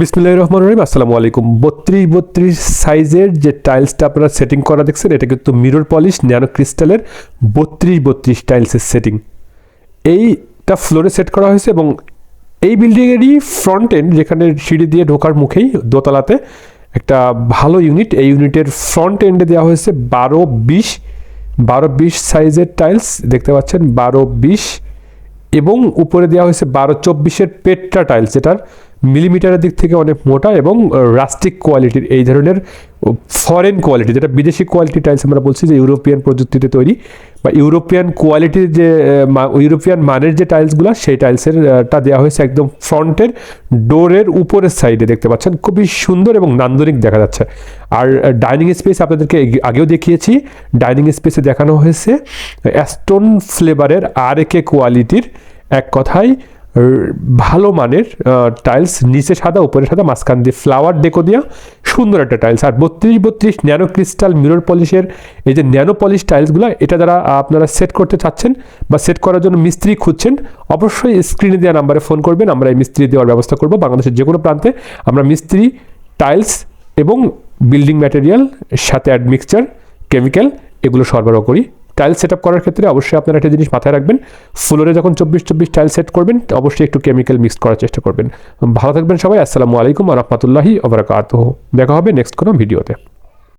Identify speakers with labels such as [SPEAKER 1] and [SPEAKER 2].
[SPEAKER 1] বিসমিল্লাহ রহমান রহিম। আসসালামু আলাইকুম। বত্রিশ বত্রিশ সাইজের যে টাইলসটা আপনারা সেটিং করা দেখছেন, এটা কিন্তু মিরর পলিশ ন্যানো ক্রিস্টালের বত্রিশ বত্রিশ টাইলসের সেটিং এইটা ফ্লোরে সেট করা হয়েছে এবং এই বিল্ডিংয়েরই ফ্রন্ট এন্ড যেখানে সিঁড়ি দিয়ে ঢোকার মুখেই দোতলাতে একটা ভালো ইউনিট এই ইউনিটের ফ্রন্ট এন্ডে দেওয়া হয়েছে বারো বিশ বারো বিশ সাইজের টাইলস, দেখতে পাচ্ছেন, বারো বিশ এবং উপরে দেওয়া হয়েছে বারো চব্বিশের পেট্রা টাইলস, যেটার মিলিমিটারের দিক থেকে অনেক মোটা এবং রাস্টিক কোয়ালিটির এই ধরনের ফরেন কোয়ালিটি যেটা বিদেশি কোয়ালিটি টাইলস আমরা বলছি যে ইউরোপিয়ান প্রযুক্তিতে তৈরি বা ইউরোপিয়ান কোয়ালিটির যে ইউরোপিয়ান মানের যে টাইলসগুলো সেই টাইলসের টা দেওয়া হয়েছে একদম ফ্রন্টের ডোরের উপরের সাইডে দেখতে পাচ্ছেন। খুবই সুন্দর এবং নান্দনিক দেখা যাচ্ছে। আর ডাইনিং স্পেস আপনাদেরকে আগেও দেখিয়েছি। ডাইনিং স্পেসে দেখানো হয়েছে। অ্যাস্টোন ফ্লেভারের আর কে কোয়ালিটির এক কথায় ভালো মানের টাইলস নিচে সাদা, উপরে সাদা, মাঝখান দিয়ে ফ্লাওয়ার ডেকো দিয়া সুন্দর একটা টাইলস আর বত্রিশ বত্রিশ ন্যানো ক্রিস্টাল মিরর পলিশের এই যে ন্যানো পলিশ টাইলসগুলো এটা যারা আপনারা সেট করতে চাচ্ছেন বা সেট করার জন্য মিস্ত্রি খুঁজছেন, অবশ্যই স্ক্রিনে দেওয়া নাম্বারে ফোন করবেন। আমরা এই মিস্ত্রি দেওয়ার ব্যবস্থা করব। বাংলাদেশের যে কোনো প্রান্তে আমরা মিস্ত্রি টাইলস এবং বিল্ডিং ম্যাটেরিয়াল সাথে অ্যাডমিক্সচার কেমিক্যাল এগুলো সরবরাহ করি। টাইলস সেট আপ করার ক্ষেত্রে অবশ্যই আপনারা একটা জিনিস মাথায় রাখবেন। ফ্লোরে যখন চব্বিশ চব্বিশ টাইল সেট করবেন, অবশ্যই একটু কেমিক্যাল মিক্স করার চেষ্টা করবেন। ভালো থাকবেন সবাই, আসসালামু আলাইকুম রহমতুল্লাহি ওবরাকাত দেখা হবে নেক্সট কোনো ভিডিওতে।